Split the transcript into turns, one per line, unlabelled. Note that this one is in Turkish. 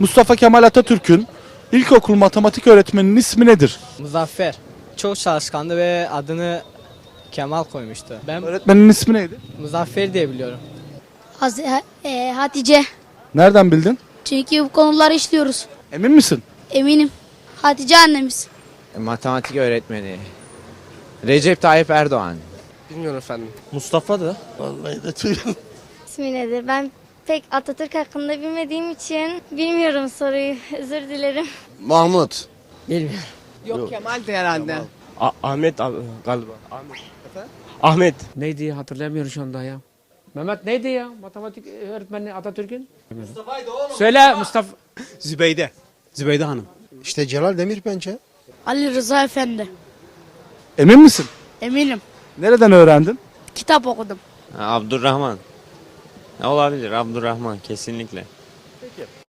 Mustafa Kemal Atatürk'ün ilkokul matematik öğretmeninin ismi nedir?
Muzaffer. Çok çalışkandı ve adını Kemal koymuştu. Ben
Öğretmenin ismi neydi?
Muzaffer diye biliyorum.
Haz- e, Hatice.
Nereden bildin?
Çünkü bu konuları işliyoruz.
Emin misin?
Eminim. Hatice annemiz.
Matematik öğretmeni. Recep Tayyip Erdoğan.
Bilmiyorum efendim.
Mustafa da.
Vallahi de duyuyorum.
İsmi nedir? Ben pek Atatürk hakkında bilmediğim için bilmiyorum soruyu. Özür dilerim.
Mahmut.
Yok Kemal'di herhalde.
A- Ahmet abi, galiba. Ahmet. Ahmet.
Neydi hatırlamıyorum şu anda ya. Mehmet neydi ya? Matematik öğretmeni Atatürk'ün? Mustafa'ydı oğlum. Söyle Mustafa.
Zübeyde. Zübeyde Hanım.
İşte Celal Demir bence.
Ali Rıza Efendi.
Emin misin?
Eminim.
Nereden öğrendin?
Kitap okudum.
Abdurrahman. Olabilir Abdurrahman kesinlikle. Peki.